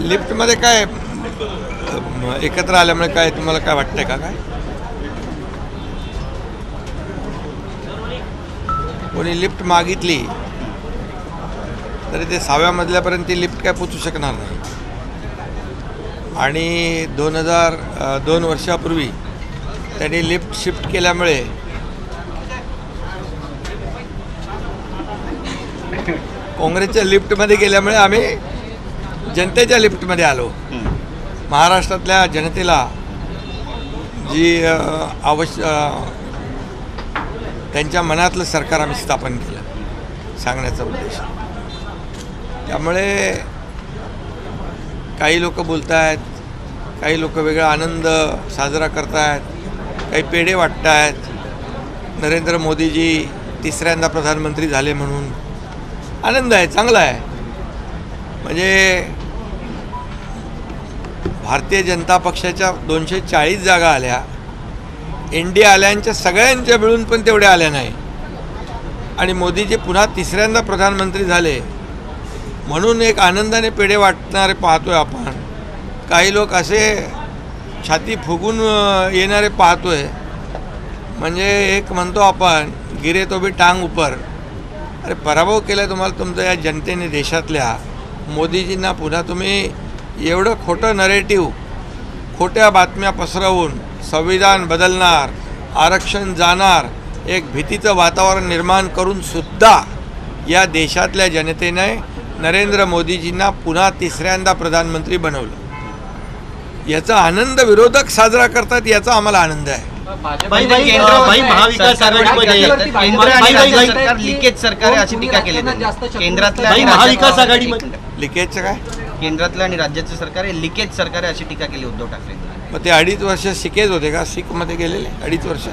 लिफ्टमध्ये काय एकत्र आल्यामुळे काय तुम्हाला काय वाटतंय का काय? कोणी लिफ्ट मागितली तरी ते सहाव्या मजल्यापर्यंत ती लिफ्ट काय पोचू शकणार नाही. आणि दोन हजार दोन वर्षापूर्वी त्यांनी लिफ्ट शिफ्ट केल्यामुळे काँग्रेसच्या लिफ्टमध्ये गेल्यामुळे आम्ही जनतेच्या लिफ्टमध्ये आलो. महाराष्ट्रातल्या जनतेला जी आवश्य त्यांच्या मनातलं सरकार आम्ही स्थापन केलं सांगण्याचा उद्देश. त्यामुळे काही लोक बोलत आहेत काही लोक वेगळा आनंद साजरा करत आहेत काही पेढे वाटत आहेत नरेंद्र मोदीजी तिसऱ्यांदा प्रधानमंत्री झाले म्हणून आनंद आहे चांगला आहे. म्हणजे भारतीय जनता पक्षाच्या दोनशे चाळीस जागा आल्या. एन डी आल्यांच्या सगळ्यांच्या मिळून पण तेवढ्या आल्या नाही. आणि मोदीजी पुन्हा तिसऱ्यांदा प्रधानमंत्री झाले. म्हणून एक आनंदाने पेढे वाटणारे पाहतोय आपण. काही लोक असे छाती फुगून येणारे पाहतोय. म्हणजे एक म्हणतो आपण गिरे तो बी टांग उपर. अरे पराभव केला तुम्हाला तुमच्या या जनतेने देशातल्या. मोदीजींना पुन्हा तुम्ही एवढं खोटं नरेटिव्ह खोट्या बातम्या पसरवून संविधान बदलणार आरक्षण जाणार एक भीतीचं वातावरण निर्माण करून सुद्धा या देशातल्या जनतेने नरेंद्र मोदीजींना पुन्हा तिसऱ्यांदा प्रधानमंत्री बनवलं. याचा आनंद विरोधक साजरा करतात याचा आम्हाला आनंद आहे. लिकेजचं काय? केंद्रातलं आणि राज्याचं सरकार आहे लिकेज सरकार आहे अशी टीका केली उद्धव ठाकरे मग ते अडीच वर्ष शिकेच होते का? सिखमध्ये गेलेले अडीच वर्ष.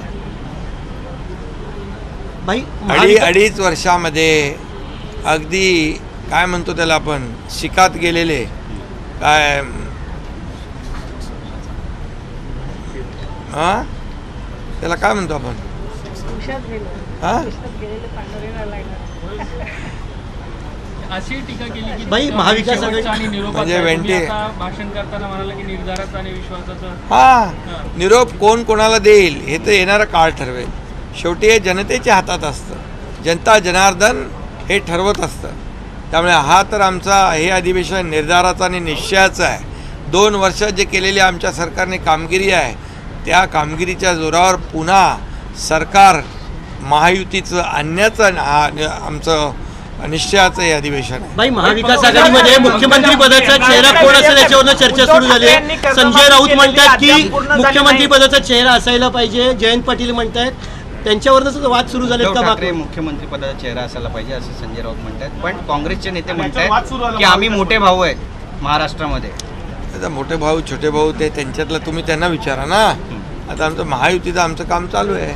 भाई अडी अडीच वर्षामध्ये अगदी काय म्हणतो त्याला आपण? शिकात गेलेले. काय? हां? त्याला काय म्हणतो आपण? हा? अशी टीका केली की बाई, महाविकास आघाडी- आणि निरोपाचा म्हणजे वेंटी- भाषण करताना म्हणाला की निर्धाराचा आणि विश्वासाचं हां निरोप कोण कोणाला देईल हे तर येणारा काळ ठरवेल. शेवटी हे जनतेच्या हातात असतं. जनता जनार्दन हे ठरवत असतं. त्यामुळे हा तर आमचा हे अधिवेशन निर्धाराचा आणि निश्चयाचं आहे. दोन वर्षात जे केलेली आमच्या सरकारने कामगिरी आहे त्या कामगिरीच्या जोरावर पुन्हा सरकार महायुतीचं आणण्याचं हा- आमचं निश्चयाचं हे अधिवेशन. आहे भाई महाविकास आघाडीमध्ये मुख्यमंत्री पदाचा चेहरा कोण असेल याच्यावरनं चर्चा सुरू झाली आहे. संजय राऊत म्हणतात की मुख्यमंत्री पदाचा चेहरा असायला पाहिजे जयंत पाटील म्हणतायत. त्यांच्यावरच वाद सुरू का ठाकरे मुख्यमंत्री पदाचा चेहरा असायला पाहिजे असं संजय राऊत म्हणतात पण काँग्रेसचे नेते म्हणतात की आम्ही मोठे भाऊ आहेत महाराष्ट्रामध्ये. आता मोठे भाऊ छोटे भाऊ ते त्यांच्यातलं तुम्ही त्यांना विचारा ना. आता आमचं महायुतीचं आमचं काम चालू आहे.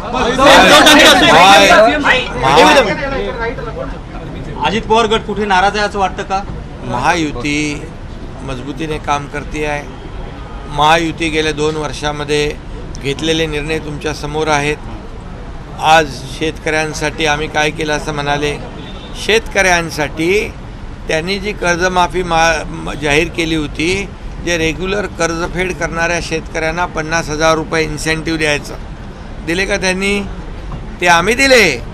अजित पवार गट कुठे नाराज आहे असं वाटतं का? महायुती मजबूतीने काम करते आहे. महायुती गेल्या दोन वर्षामध्ये घेतलेले निर्णय तुमच्यासमोर आहेत. आज शेतकऱ्यांसाठी आम्ही काय केलं असं म्हणाले? शेतकऱ्यांसाठी त्यांनी जी कर्जमाफी मा जाहीर केली होती जे रेग्युलर कर्जफेड करणाऱ्या शेतकऱ्यांना पन्नास हजार रुपये इन्सेंटिव्ह द्यायचं. दिले का त्यांनी? ते आम्ही दिले.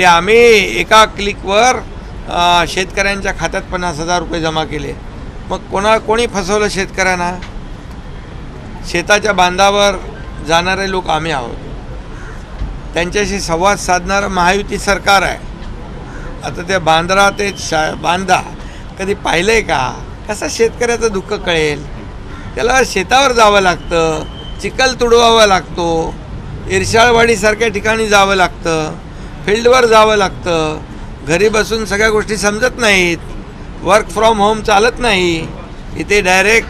ते आम्ही एका क्लिकवर शेतकऱ्यांच्या खात्यात पन्नास हजार रुपये जमा केले. मग कोणा कोणी फसवलं शेतकऱ्यांना? शेताच्या बांधावर जाणारे लोक आम्ही आहोत. त्यांच्याशी संवाद साधणारं महायुती सरकार आहे. आता त्या बांद्रा ते शा बांधा कधी पाहिलं आहे का? कसं शेतकऱ्याचं दुःख कळेल? त्याला शेतावर जावं लागतं चिखल तुडवावा लागतो इरशाळवाडीसारख्या ठिकाणी जावं लागतं. फील्डवर जावं लागतं. घरी बसून सगळ्या गोष्टी समजत नाहीत. वर्क फ्रॉम होम चालत नाही. इथे डायरेक्ट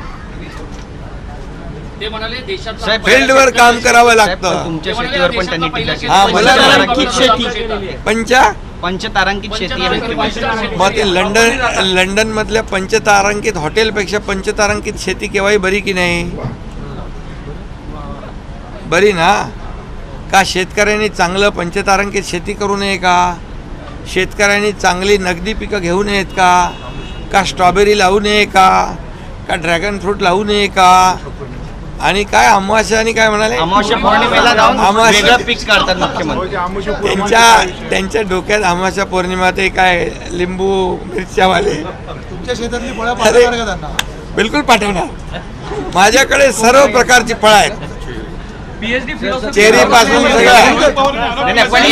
ते म्हणाले देशात साहेब, फील्डवर काम करावं लागतं. तुमच्या शेतीवर पण त्यांनी टीका केली. हा, मला पंचतारांकित शेती पंचा? पंचतारांकित शेती आहे मग ते लंडन लंडनमधल्या पंचतारांकित हॉटेलपेक्षा पंचतारांकित शेती केव्हाही बरी की नाही? बरी ना? का शेतकऱ्यांनी चांगलं पंचतारांकित शेती करू नये का? शेतकऱ्यांनी चांगली नगदी पिकं घेऊ नयेत का? का स्ट्रॉबेरी लावू नये का? का ड्रॅगन फ्रूट लावू नये का? आणि काय अमावास्या आणि काय म्हणाले? त्यांच्या त्यांच्या डोक्यात अमावास्या पौर्णिमा ते काय लिंबू मिरच्यावाले? अरे. बिलकुल पाठवणार. माझ्याकडे सर्व प्रकारची फळं आहेत. पीएचडी फिलॉसॉफी चेरी पासून पण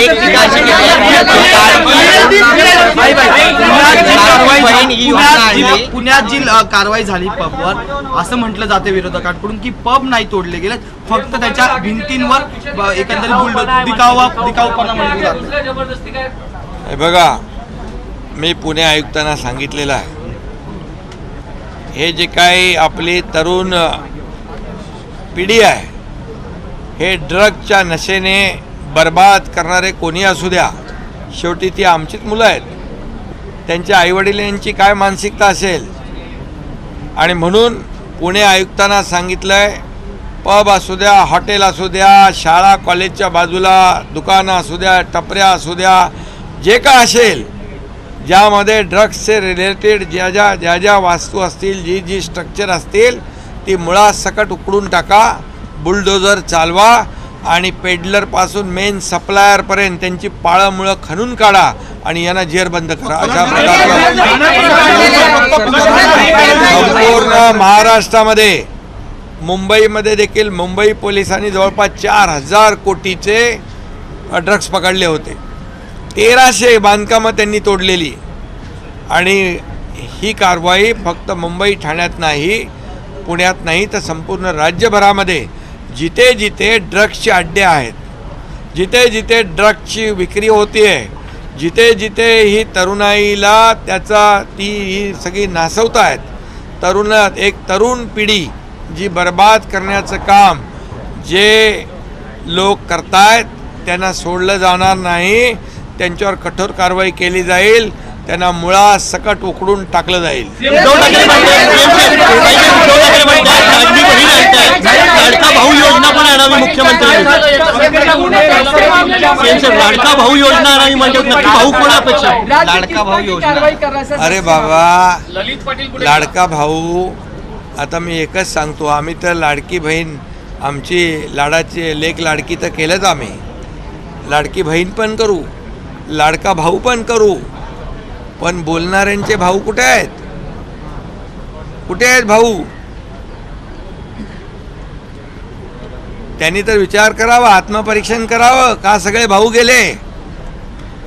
एक पुण्यात जी कारवाई झाली पबवर असं म्हटलं जाते विरोधकांकडून की पब नाही तोडले गेले फक्त त्याच्या भिंतींवर एकंदरीत दिखावा दिखावपणा म्हटलं हे बघा मी पुणे आयुक्तांना सांगितलेलं आहे. हे जे काही आपली तरुण पिढी आहे हे ड्रगच्या नशेने बर्बाद करणारे कोणी असू द्या. शेवटी ती आमचीच मुलं आहेत. त्यांच्या आईवडिलांची काय मानसिकता असेल? आणि म्हणून पुणे आयुक्तांना सांगितलं आहे पब असू द्या हॉटेल असू द्या शाळा कॉलेजच्या बाजूला दुकानं असू द्या टपऱ्या असू द्या जे काय असेल ज्यामध्ये ड्रग्सचे रिलेटेड ज्या ज्या ज्या ज्या वास्तू असतील जी जी स्ट्रक्चर असतील ती मुळात सकट उकडून टाका. बुलडोजर चालवा आणि पेडलरपासून मेन सप्लायरपर्यंत त्यांची पाळं मुळं खणून काढा आणि यांना जेरबंद करा. अशा प्रकारचं संपूर्ण महाराष्ट्रामध्ये मुंबईमध्ये देखील मुंबई पोलिसांनी जवळपास चार हजार कोटीचे ड्रग्स पकडले होते. तेराशे बांधकामं त्यांनी तोडलेली. आणि ही कारवाई फक्त मुंबई ठाण्यात नाही पुण्यात नाही तर संपूर्ण राज्यभरामध्ये जिथे जिथे ड्रग्सचे अड्डे आहेत जिथे जिथे ड्रग्सची विक्री होती आहे जिथे जिथे ही तरुणाईला त्याचा ती ही सगळी नासवत आहेत तरुण एक तरुण पिढी जी बर्बाद करण्याचं काम जे लोक करतायत त्यांना सोडलं जाणार नाही त्यांच्यावर कठोर कारवाई केली जाईल त्यांना मुळात सकट उकडून टाकलं जाईल. भाऊ योजना पण आणावी भाऊ योजना आणावी म्हणजे भाऊ कोण अपेक्षा? लाडका भाऊ योजना. अरे बाबा ललित पाटील कुठे लाडका भाऊ आता मी एकच सांगतो आम्ही तर लाडकी बहीण आमची लाडाची लेख लाडकी तर केलंच आम्ही. लाडकी बहीण पण करू लाडका भाऊ पण करू पण बोलणाऱ्यांचे भाऊ कुठे आहेत? कुठे आहेत भाऊ? त्यांनी तर विचार करावा आत्मपरीक्षण करावं. का सगळे भाऊ गेले?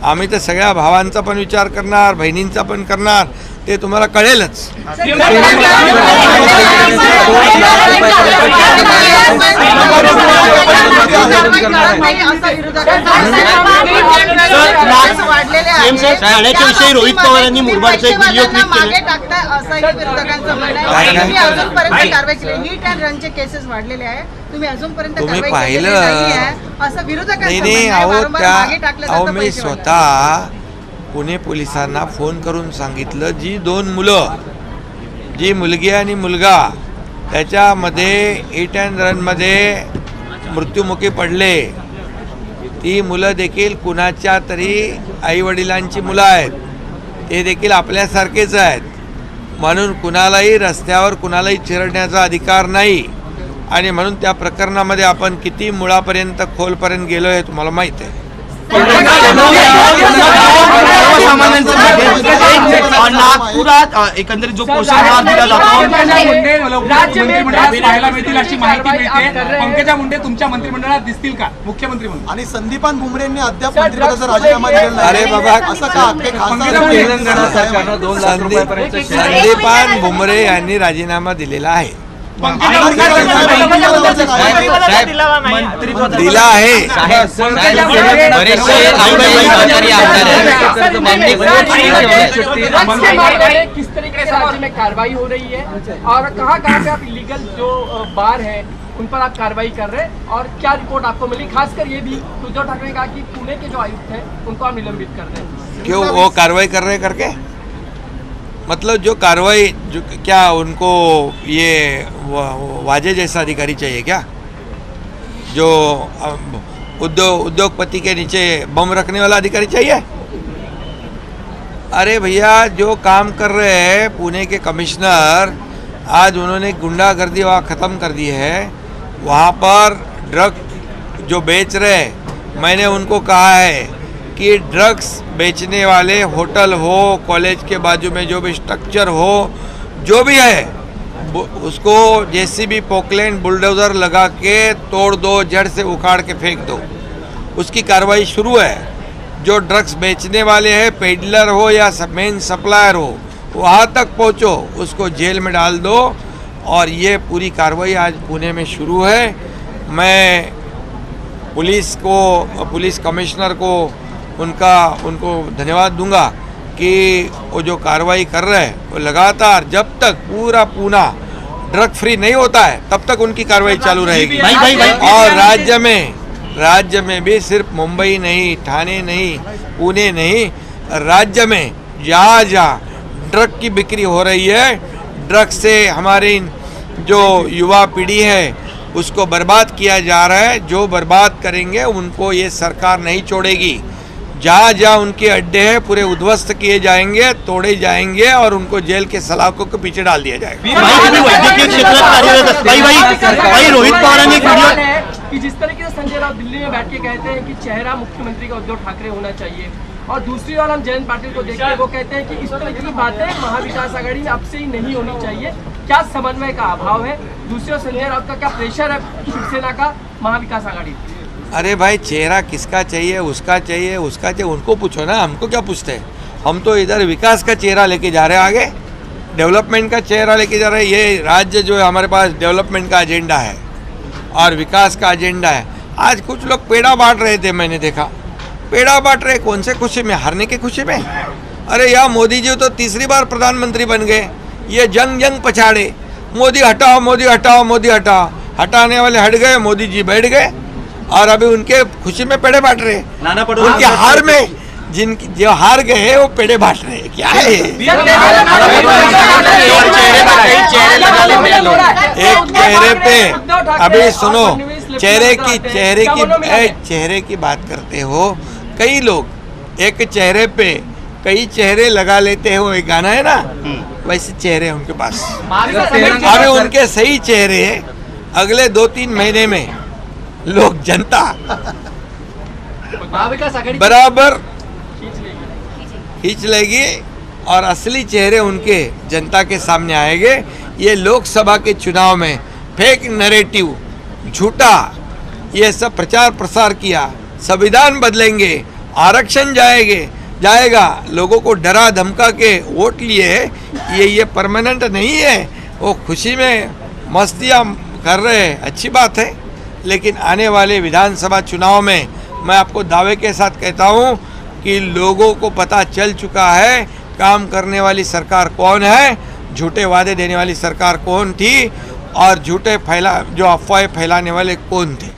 आम्ही तर सगळ्या भावांचा पण विचार करणार बहिणींचा पण करणार. ते तुम्हाला कळेलच. विषयी रोहित पवार यांनी मुरबाडचा एक व्हिडिओ क्लिप मागे केला? तुम्ही अजूनपर्यंत कारवाई केली. हिट अँड रनचे केसेस वाढलेले आहे. तुम्ही अजूनपर्यंत तुम्ही कारवाई केलेली पाहिलं? नाही. अहो त्या मागे टाकलं अहो मी स्वतः पुणे पोलिसांना फोन करून सांगितलं जी दोन मुलं जी मुलगी आणि मुलगा त्याच्यामध्ये एट अँड रनमध्ये मृत्युमुखी पडले ती मुलं देखील कुणाच्या तरी आईवडिलांची मुलं आहेत. ते देखील आपल्यासारखेच आहेत. म्हणून कुणालाही रस्त्यावर कुणालाही चिरडण्याचा अधिकार नाही. आणि म्हणून त्या प्रकरणामध्ये आपण किती मुळापर्यंत खोलपर्यंत गेलो हे तुम्हाला माहीत आहे. नागपुरात एकंदरीत जो पोषण आहार दिला जातो मंत्रिमंडळात पाहायला मिळतील अशी माहिती मिळते पंकजा मुंडे तुमच्या मंत्रिमंडळात दिसतील का मुख्यमंत्री म्हणून आणि संदीपान भुमरेंनी अद्याप मंत्रिपदाचा राजीनामा दिलेला नाही. अरे बाबा. असं का दोन लाख रुपयापर्यंत संदीपान भुमरे यांनी राजीनामा दिलेला आहे. दिला आहे. किस तरीके से राज्य में कार्रवाई हो रही है और कहाँ कहाँ पे आप इलीगल जो बार है उन पर आप कार्रवाई कर रहे हैं और क्या रिपोर्ट आपको मिली? खासकर ये भी उद्धव ठाकरे ने कहा कि पुणे के जो आयुक्त हैं उनको आप निलंबित कर रहे हैं। क्यों वो कार्रवाई कर रहे करके? मतलब जो कार्रवाई, जो क्या उनको ये वाजे जैसा अधिकारी चाहिए क्या? जो उद्योग उद्योगपति के नीचे बम रखने वाला अधिकारी चाहिए? अरे भैया, जो काम कर रहे हैं पुणे के कमिश्नर, आज उन्होंने गुंडागर्दी वहाँ ख़त्म कर दी है। वहाँ पर ड्रग जो बेच रहे मैंने उनको कहा है कि ड्रग्स बेचने वाले होटल हो, कॉलेज के बाजू में जो भी स्ट्रक्चर हो, जो भी है उसको जैसी भी पोकलैंड बुलडोज़र लगा के तोड़ दो, जड़ से उखाड़ के फेंक दो। उसकी कार्रवाई शुरू है। जो ड्रग्स बेचने वाले हैं, पेडलर हो या मेन सप्लायर हो, वहाँ तक पहुँचो, उसको जेल में डाल दो और ये पूरी कार्रवाई आज पुणे में शुरू है। मैं पुलिस को, पुलिस कमिश्नर को उनका उनको धन्यवाद दूँगा कि वो जो कार्रवाई कर रहे हैं वो लगातार जब तक पूरा पूना ड्रग फ्री नहीं होता है तब तक उनकी कार्रवाई चालू रहेगी। भाई भाई भाई। और राज्य में राज्य में भी सिर्फ़ मुंबई नहीं ठाणे नहीं पुणे नहीं राज्य में जहाँ जहाँ ड्रग की बिक्री हो रही है। ड्रग से हमारी जो युवा पीढ़ी है उसको बर्बाद किया जा रहा है। जो बर्बाद करेंगे उनको ये सरकार नहीं छोड़ेगी। जहाँ जहाँ उनके अड्डे हैं पूरे उद्ध्वस्त किए जाएँगे तोड़े जाएँगे और उनको जेल के सलाखों के पीछे डाल दिया जाएगा भाई. भाई भाई भाई रोहित व्हिडिओ है कि जिस तरीके से संजय राउत दिल्ली में बैठ के कहते हैं कि चेहरा मुख्यमंत्री का उद्धव ठाकरे होना चाहिए और दूसरी ओर हम जयंत पाटिल को देखते हैं वो कहते हैं कि इस तरह की बातें महाविकास आघाड़ी में अब से ही नहीं होनी चाहिए क्या समन्वय का अभाव है दूसरी ओर संजय राउत का क्या प्रेशर है शिवसेना का महाविकास आघाड़ी? अरे भाई, चेहरा किसका चाहिए, उसका चाहिए उसका चाहिए, उनको पूछो ना, हमको क्या पूछते हैं? हम तो इधर विकास का चेहरा लेके जा रहे हैं आगे, डेवलपमेंट का चेहरा लेके जा रहे हैं। ये राज्य जो है, हमारे पास डेवलपमेंट का एजेंडा है और विकास का एजेंडा है। आज कुछ लोग पेड़ा बांट रहे थे, मैंने देखा। पेड़ा बांट रहे कौन से खुशी में? हारने की खुशी में? अरे यार, मोदी जी तो तीसरी बार प्रधानमंत्री बन गए। ये जंग जंग पछाड़े। मोदी हटाओ मोदी हटाओ मोदी हटाओ। हटाने वाले हट गए, मोदी जी बैठ गए। और अभी उनके खुशी में पेड़े बांट रहे नाना पटोले उनके हार में जिन जो हार गए हैं वो पेड़े बांट रहे हैं क्या है एक चेहरे पे अभी सुनो चेहरे की चेहरे की चेहरे की बात करते हो कई लोग एक चेहरे पे कई चेहरे लगा लेते हैं वो एक गाना है ना वैसे चेहरे उनके पास अभी उनके सही चेहरे अगले दो तीन महीने में लोग जनता। बराबर। खींच लेगी। और असली चेहरे उनके जनता के सामने आएँगे। ये लोकसभा के चुनाव में फेक नरेटिव झूठा ये सब प्रचार प्रसार किया संविधान बदलेंगे आरक्षण जाएँगे जाएगा। लोगों को डरा धमका के वोट लिए ये ये परमानेंट नहीं है। वो खुशी में मस्तियाँ कर रहे हैं। अच्छी बात है। लेकिन आने वाले विधानसभा चुनाव में मैं आपको दावे के साथ कहता हूँ कि लोगों को पता चल चुका है, काम करने वाली सरकार कौन है, झूठे वादे देने वाली सरकार कौन थी और झूठे फैला, जो अफवाहें फैलाने वाले कौन थे।